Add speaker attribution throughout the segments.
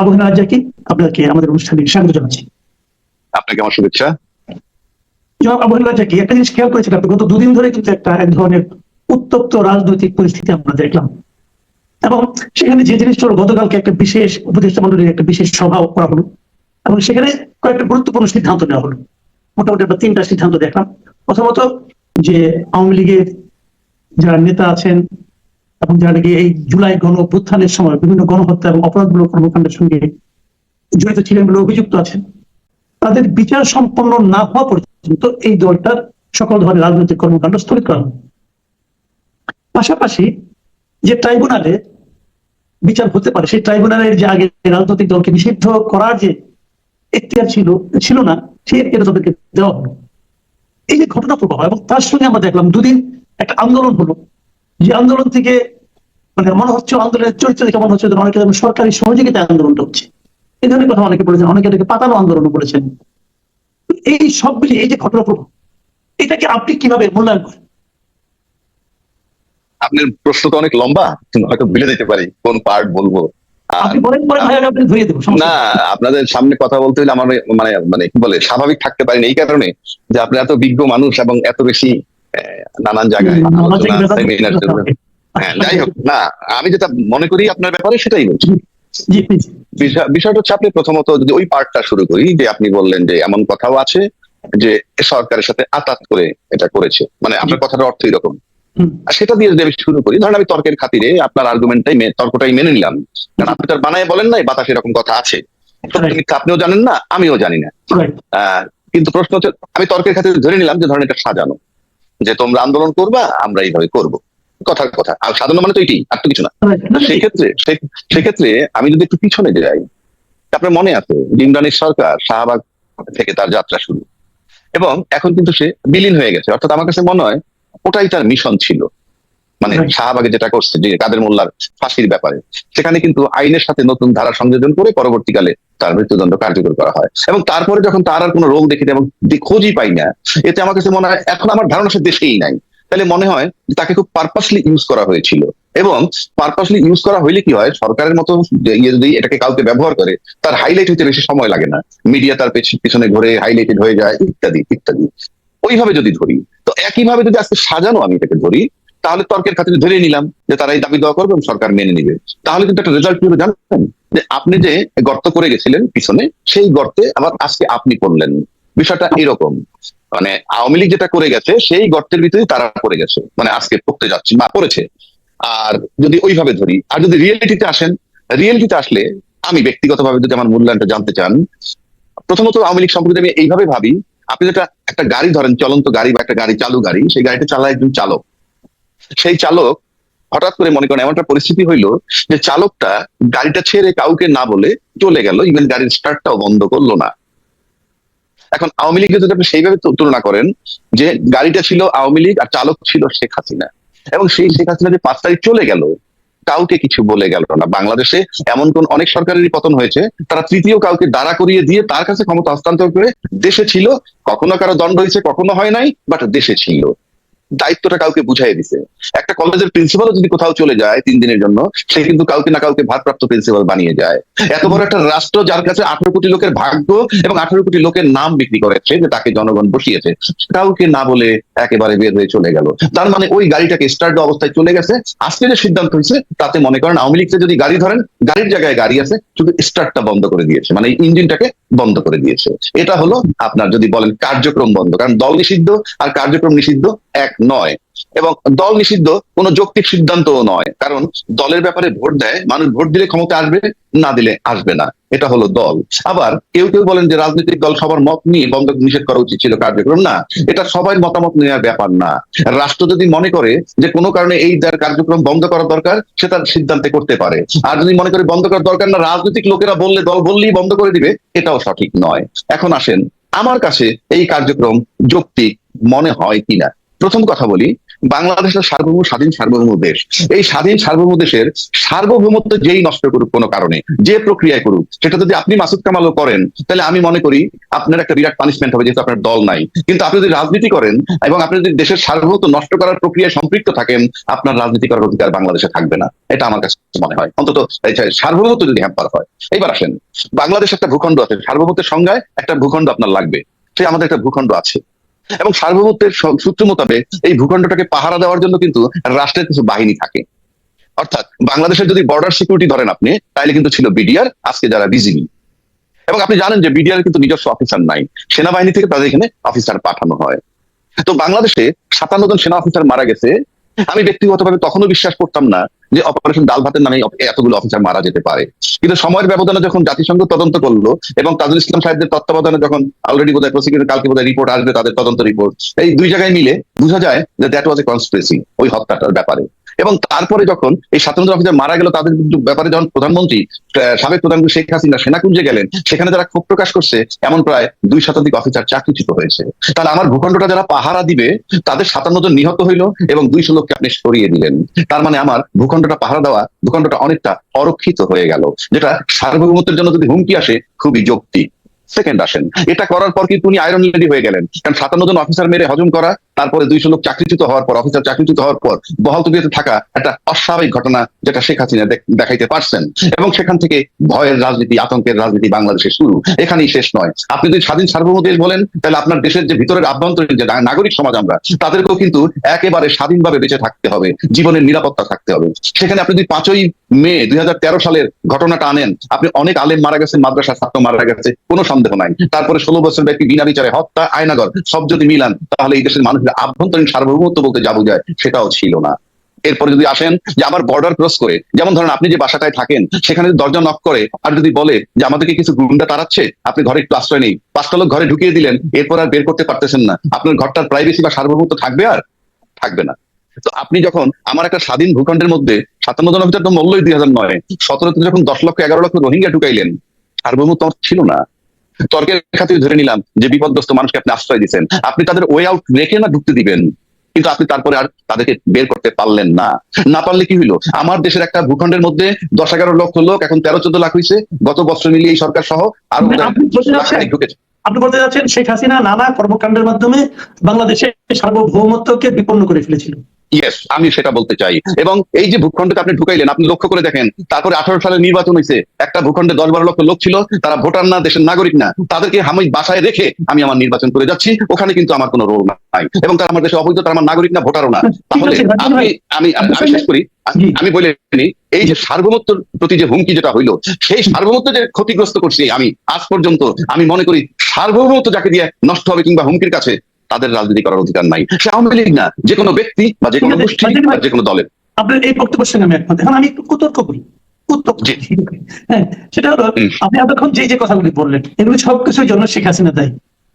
Speaker 1: আবু হেনা জাকি আপনাকে আমাদের অনুষ্ঠানে স্বাগত জানাচ্ছি।
Speaker 2: আপনাকে আমার শুভেচ্ছা।
Speaker 1: জনাব আবু হেনা জাকি একটা জিনিস খেয়াল করেছেন আপনি গত দুদিন ধরে কিন্তু একটা এক ধরনের উত্তপ্ত রাজনৈতিক পরিস্থিতি আমরা দেখলাম। এবং সেখানে যে জিনিসটা হলো গতকালকে একটা বিশেষ উপদেষ্টা মন্ডলীর একটা বিশেষ সভা করা হলো এবং সেখানে কয়েকটা গুরুত্বপূর্ণ সিদ্ধান্ত নেওয়া হলো। মোটামুটি আমরা তিনটা সিদ্ধান্ত দেখলাম। প্রথমত যে আওয়ামী লীগের যারা নেতা আছেন এবং যারা নাকি এই জুলাই গণ অভ্যুত্থানের সময় বিভিন্ন গণহত্যা এবং অপরাধমূলক কর্মকাণ্ডের সঙ্গে জড়িত ছিলেন বলে অভিযুক্ত আছেন, তাদের বিচার সম্পন্ন না হওয়া পর্যন্ত এই দলটার সকল ধরনের রাজনৈতিক কর্মকাণ্ড স্থগিত করা পাশাপাশি যে ট্রাইব্যুনালে বিচার হতে পারে, সেই ট্রাইব্যুনালের যে আগে রাজনৈতিক দলকে নিষিদ্ধ করার যে এখতিয়ার ছিল ছিল না, সেই এখতিয়ার তাদেরকে দেওয়া হলো। এই যে ঘটনা প্রবাহ এবং তার সঙ্গে আমরা দেখলাম দুদিন একটা আন্দোলন হলো। যে আন্দোলন থেকে মানে মনে হচ্ছে আন্দোলনের চরিত্র দেখে মনে হচ্ছে অনেকে সরকারি সহযোগিতা আন্দোলনটা হচ্ছে এই ধরনের কথা অনেকে বলেছেন অনেকে এটাকে পাতানো আন্দোলন বলেছেন এই সব মিলিয়ে এই যে ঘটনা প্রবাহ এটাকে আপনি কীভাবে মূল্যায়ন করেন?
Speaker 2: আপনার প্রশ্ন তো অনেক লম্বা হয়তো ভুলে যেতে পারি কোন পার্ট বলব। না আপনাদের সামনে কথা বলতে হলে আমার মানে মানে কি বলে স্বাভাবিক থাকতে পারেন এই কারণে যে আপনি এত বিজ্ঞ মানুষ এবং এত বেশি নানান জায়গায় সেমিনার হ্যাঁ যাই হোক না আমি যেটা মনে করি আপনার ব্যাপারে সেটাই বলছি। বিষয়টা হচ্ছে আপনি প্রথমত যদি ওই পার্টটা শুরু করি যে আপনি বললেন যে এমন কথাও আছে যে সরকারের সাথে আতাত করে এটা করেছে। মানে আপনার কথাটার অর্থ এরকম। আর সেটা দিয়ে যদি আমি শুরু করি ধরেন আমি তর্কের খাতিরে আপনার আর্গুমেন্টটাই তর্কটাই মেনে নিলাম। কারণ আপনি তার বানায় বলেন নাই বাতাস এরকম কথা আছে। আপনিও জানেন না আমিও জানি না। কিন্তু প্রশ্ন হচ্ছে আমি তর্কের খাতিরে ধরে নিলাম যে ধরেন এটা সাজানো। যে তোমরা আন্দোলন করবা আমরা এইভাবে করব। কথার কথা। আর সাধারণ মানে তো এটি আর তো কিছু না। সেক্ষেত্রে সেই ক্ষেত্রে সেক্ষেত্রে আমি যদি একটু পিছনে যাই আপনার মনে আছে ইমরানের সরকার শাহবাগ থেকে তার যাত্রা শুরু। এবং এখন কিন্তু সে বিলীন হয়ে গেছে। অর্থাৎ আমার কাছে মনে হয় ওটাই তার মিশন ছিল। মানে শাহবাগে যেটা করছে যে কাদের মোল্লার ফাঁসির ব্যাপারে সেখানে কিন্তু আইনের সাথে নতুন ধারা সংযোজন করে পরবর্তীকালে তার মৃত্যুদণ্ড কার্যকর করা হয়। এবং তারপরে যখন তার আর কোনো রোগ দেখি এবং খোঁজই পাই না এতে আমার কাছে মনে হয় এখন আমার ধারণা সে দেশেই নাই। তাহলে মনে হয় তাকে খুব পারপাসলি ইউজ করা হয়েছিল। এবং পারপাসলি ইউজ করা হইলে কি হয়? সরকারের মতো ইয়ে যদি এটাকে কাউকে ব্যবহার করে তার হাইলাইট হইতে বেশি সময় লাগে না। মিডিয়া তার পেছ- পিছনে ঘুরে হাইলাইটেড হয়ে যায় ইত্যাদি ইত্যাদি। ওইভাবে যদি ধরি তো একইভাবে যদি আজকে সাজানো আমি এটাকে ধরি তাহলে তর্কের খাতিরে ধরে নিলাম যে তারা এই দাবি দেওয়া করবে সরকার মেনে নিবে। তাহলে কিন্তু একটা রেজাল্ট হবে জানেন? যে আপনি যে গর্ত করে গেছিলেন পিছনে, সেই গর্তে আবার আজকে আপনি পড়লেন বিষয়টা এরকম। মানে আওয়ামী লীগ যেটা করে গেছে, সেই গর্তের ভিতরে তারা পড়ে গেছে। মানে আজকে পড়তে যাচ্ছে বা পড়েছে। আর যদি ওইভাবে ধরি, আর যদি রিয়েলিটিতে আসেন রিয়েলিটিতে আসলে আমি ব্যক্তিগতভাবে যদি আমার মূল্যায়নটা জানতে চান, প্রথমত আওয়ামী লীগ সম্পর্কে আমি এইভাবে ভাবি, আপনি যেটা একটা গাড়ি ধরেন, চলন্ত গাড়ি বা একটা গাড়ি, চালু গাড়ি, সেই গাড়িটা চালায় একজন চালক। সেই চালক হঠাৎ করে মনে করেন এমন একটা পরিস্থিতি হইল যে চালকটা গাড়িটা ছেড়ে কাউকে না বলে চলে গেল ইভেন গাড়ির স্টার্টটাও বন্ধ করল না। এখন আওয়ামী লীগকে যদি আপনি সেইভাবে তুলনা করেন যে গাড়িটা ছিল আওয়ামী লীগ আর চালক ছিল শেখ হাসিনা, এবং সেই শেখ হাসিনা যে পাঁচ তারিখ চলে গেল, কাউকে কিছু বলে গেল না। বাংলাদেশে এমন কোন অনেক সরকারেরই পতন হয়েছে, তারা তৃতীয় কাউকে দাঁড়া করিয়ে দিয়ে তার কাছে ক্ষমতা হস্তান্তর করে দেশে ছিল। কখনো কারও দণ্ড হয়েছে, কখনো হয় নাই বাট দেশে ছিল। দায়িত্বটা কাউকে বুঝাই দিছে। একটা কলেজের প্রিন্সিপালও যদি কোথাও চলে যায় তিন দিনের জন্য, সে কিন্তু কাউকে না কাউকে ভারপ্রাপ্ত প্রিন্সিপাল বানিয়ে যায়। এত বড় একটা রাষ্ট্র যার কাছে আঠারো কোটি লোকের ভাগ্য এবং আঠারো কোটি লোকের নাম বিক্রি করেছে, যে তাকে জনগণ বসিয়েছে, কাউকে না বলে একেবারে বের হয়ে চলে গেল। তার মানে ওই গাড়িটাকে স্টার্ট অবস্থায় চলে গেছে। আজকে যে সিদ্ধান্ত হয়েছে, তাতে মনে করেন আওয়ামী লীগকে যদি গাড়ি ধরেন, গাড়ির জায়গায় গাড়ি আছে, শুধু স্টার্টটা বন্ধ করে দিয়েছে মানে ইঞ্জিনটাকে বন্ধ করে দিয়েছে। এটা হলো আপনার যদি বলেন কার্যক্রম বন্ধ, কারণ দল নিষিদ্ধ আর কার্যক্রম নিষিদ্ধ এক নয়। এবং দল নিষিদ্ধ কোনো যৌক্তিক সিদ্ধান্তও নয়। কারণ দলের ব্যাপারে ভোট দেয়, মানুষ ভোট দিলে ক্ষমতা আসবে, না দিলে আসবে না। এটা হলো দল। আবার কেউ কেউ বলেন যে রাজনৈতিক দল সবার মত নিয়ে বন্ধ নিষেধ করা উচিত ছিল কার্যক্রম। না, এটা সবাই মতামত নেওয়ার ব্যাপার না। রাষ্ট্র যদি মনে করে যে কোনো কারণে এই কার্যক্রম বন্ধ করা দরকার, সে তার সিদ্ধান্তে করতে পারে। আর যদি মনে করে বন্ধ করার দরকার না, রাজনৈতিক লোকেরা বললে, দল বললেই বন্ধ করে দিবে, এটাও সঠিক নয়। এখন আসেন, আমার কাছে এই কার্যক্রম যৌক্তিক মনে হয় কিনা? প্রথম কথা বলি বাংলাদেশের সার্বভৌম স্বাধীন সার্বভৌম দেশ। এই স্বাধীন সার্বভৌম দেশের সার্বভৌমত্ব যেই নষ্ট করুক কোনো কারণে, যে প্রক্রিয়ায় করুক, সেটা যদি আপনি মাসুদ কামালও করেন, তাহলে আমি মনে করি আপনার একটা বিরাট পানিশমেন্ট হবে যেহেতু আপনার দল নাই। কিন্তু আপনি যদি রাজনীতি করেন এবং আপনি যদি দেশের সার্বভৌমত্ব নষ্ট করার প্রক্রিয়ায় সম্পৃক্ত থাকেন, আপনার রাজনীতি করার অধিকার বাংলাদেশে থাকবে না। এটা আমার কাছে মনে হয়। অন্তত সার্বভৌমত্ব যদি হ্যাম্পার হয়। এবার আসেন, বাংলাদেশ একটা ভূখণ্ড আছে। সার্বভৌমত্বের সংজ্ঞায় একটা ভূখণ্ড আপনার লাগবে। সে আমাদের একটা ভূখণ্ড আছে। এবং সার্বভৌমত্বের সূত্র মোতাবেক এই ভূখণ্ডটাকে পাহারা দেওয়ার জন্য কিন্তু রাষ্ট্রের কিছু বাহিনী থাকে। অর্থাৎ বাংলাদেশের যদি বর্ডার সিকিউরিটি ধরেন আপনি, তাহলে কিন্তু ছিল বিডিআর আজকে যারা বিজিবি এবং আপনি জানেন যে বিডিআর কিন্তু নিজস্ব অফিসার নাই। সেনাবাহিনী থেকে তাদের এখানে অফিসার পাঠানো হয়। তো বাংলাদেশে সাতান্ন জন সেনা অফিসার মারা গেছে। আমি ব্যক্তিগতভাবে তখনও বিশ্বাস করতাম না যে অপারেশন ডাল ভাতের নামে এতগুলো অফিসার মারা যেতে পারে। কিন্তু সময়ের ব্যবধানে যখন জাতিসংঘ তদন্ত করল এবং তাজুল ইসলাম সাহেবদের তত্ত্বাবধানে যখন অলরেডি বোধ হয় কালকে বোধহয় রিপোর্ট আসবে তাদের তদন্ত রিপোর্ট এই দুই জায়গায় মিলে বোঝা যায় যে দ্যাট ওয়াজ এ কনস্পিরেসি ওই হত্যাটার ব্যাপারে। এবং তারপরে যখন এই সাতান্ন অফিসার মারা গেল, তাদের ব্যাপারে যখন প্রধানমন্ত্রী সাবেক প্রধানমন্ত্রী শেখ হাসিনা সেনাকুঞ্জে গেলেন, সেখানে যারা ক্ষোভ প্রকাশ করছে, এমন প্রায় দুই শতাধিক অফিসার চাকরিচ্যুত হয়েছে। তাহলে আমার ভূখণ্ডটা যারা পাহারা দিবে, তাদের সাতান্ন জন নিহত হইল এবং দুইশো লোককে আপনি সরিয়ে দিলেন। তার মানে আমার ভূখণ্ডটা পাহারা দেওয়া, ভূখণ্ডটা অনেকটা অরক্ষিত হয়ে গেল, যেটা সার্বভৌমত্বের জন্য যদি হুমকি আসে, খুবই যৌক্তিক। সেকেন্ড আসেন, এটা করার পর কিন্তু উনি আয়রন লেডি হয়ে গেলেন। কারণ সাতান্ন জন অফিসার মেরে হজম করা তারপরে দুইশো লোক চাকরিচ্যুত হওয়ার পর অফিসার চাকরিচ্যুত হওয়ার পর বহাল তবিয়তে থাকা একটা অস্বাভাবিক ঘটনা যেটা শেখ হাসিনা দেখাইতে পারছেন। এবং সেখান থেকে ভয়ের রাজনীতি, আতঙ্কের রাজনীতি বাংলাদেশে শুরু। এখানেই শেষ নয়। আপনি যদি স্বাধীন সার্বভৌম দেশ বলেন, তাহলে আপনার দেশের যে ভিতরের আভ্যন্তরীণ যে নাগরিক সমাজ আমরা, তাদেরকেও কিন্তু একেবারে স্বাধীনভাবে বেঁচে থাকতে হবে, জীবনের নিরাপত্তা থাকতে হবে। সেখানে আপনি যদি পাঁচই মে দুই হাজার তেরো সালের ঘটনাটা আনেন, আপনি অনেক আলেম মারা গেছেন, মাদ্রাসার ছাত্র মারা গেছে, কোনো সন্দেহ নাই। তারপরে ষোলো বছর ব্যক্তি বিনা বিচারে হত্যা, আয়নাগর, সব যদি মিলান, তাহলে এই দেশের মানুষের আভ্যন্তরীণ সার্বভৌমত্ব বলতে যা বোঝায় সেটাও ছিল না। এরপরে যদি আসেন যে আবার বর্ডার ক্রস করে, যেমন ধরেন আপনি যে বাসাটায় থাকেন, সেখানে দরজা নক করে আর যদি বলে যে আমাদেরকে কিছু গুন্ডা তাড়াচ্ছে, আপনি ঘরে একটু আশ্রয় নেই পাঁচটা লোক ঘরে ঢুকিয়ে দিলেন, এরপর আর বের করতে পারতেছেন না। আপনার ঘরটার প্রাইভেসি বা সার্বভৌমত্ব থাকবে আর? থাকবে না। তো আপনি যখন আমার একটা স্বাধীন ভূখণ্ডের মধ্যে সাতান্ন জন অফিসার তো মূল্যই দুই হাজার নয়, সতেরোতে যখন দশ লক্ষ এগারো লক্ষ রোহিঙ্গা ঢুকাইলেন, সার্বভৌমত্ব ছিল না। তর্কের খাতিরে ধরে নিলাম যে বিপদগ্রস্ত মানুষকে আপনি আশ্রয় দিচ্ছেন আপনি তাদের ওয়ে আউট রেখে না ঢুকতে দিবেন। কিন্তু আপনি তারপরে আর তাদেরকে বের করতে পারলেন না। না পারলে কি হইল? আমার দেশের একটা ভূখণ্ডের মধ্যে দশ এগারো লক্ষ লোক এখন তেরো চোদ্দ লাখ হয়েছে গত বছর মিলিয়ে এই সরকার সহ
Speaker 1: আরও আপনি বলতে চাচ্ছেন
Speaker 2: ঢুকেছে।
Speaker 1: আপনি বলতে যাচ্ছেন শেখ হাসিনা নানা কর্মকাণ্ডের মাধ্যমে বাংলাদেশের সার্বভৌমত্বকে বিপন্ন করে ফেলেছিল।
Speaker 2: ইয়েস আমি সেটা বলতে চাই। এবং এই যে ভূখণ্ডকে আপনি ঢুকাইলেন আপনি লক্ষ্য করে দেখেন তারপরে আঠারো সালে নির্বাচন হয়েছে একটা ভূখণ্ডে দশ বারো লক্ষ লোক ছিল তারা ভোটার না দেশের নাগরিক না। তাদেরকে আমি বাসায় রেখে আমি আমার নির্বাচন করে যাচ্ছি। ওখানে কিন্তু আমার কোনো রোল নাই। এবং তারা আমার দেশে অবৈধ তারা আমার নাগরিক না ভোটারও না। তাহলে আমি আমি শেষ করি। আমি বলে এই যে সার্বভৌমত্বের প্রতি যে হুমকি যেটা হইল সেই সার্বভৌমত্ব যে ক্ষতিগ্রস্ত করছি আমি আজ পর্যন্ত আমি মনে করি সার্বভৌমত্ব যাকে দিয়ে নষ্ট হবে কিংবা হুমকির কাছে তাদের রাজনীতি করার অধিকার নাই। সে আওয়ামী লীগ না যে কোনো ব্যক্তি বা যে কোনো গোষ্ঠী বা যে কোনো দলের।
Speaker 1: আপনার এই বক্তব্যের সঙ্গে আমি একমত। এখন আমি একটু কুতর্ক করি। হ্যাঁ সেটা হলো আপনি এতক্ষণ যে যে কথাগুলি বললেন এগুলি সবকিছুর জন্য শেখ হাসিনা দায়ী।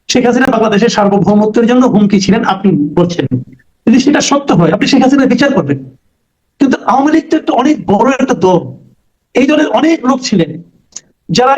Speaker 1: শেখ হাসিনা বাংলাদেশের সার্বভৌমত্বের জন্য হুমকি ছিলেন আপনি বলছেন। যদি সেটা সত্য হয় আপনি শেখ হাসিনার বিচার করবেন। কিন্তু আওয়ামী লীগ তো একটা অনেক বড় একটা দল। এই দলের অনেক লোক ছিলেন যারা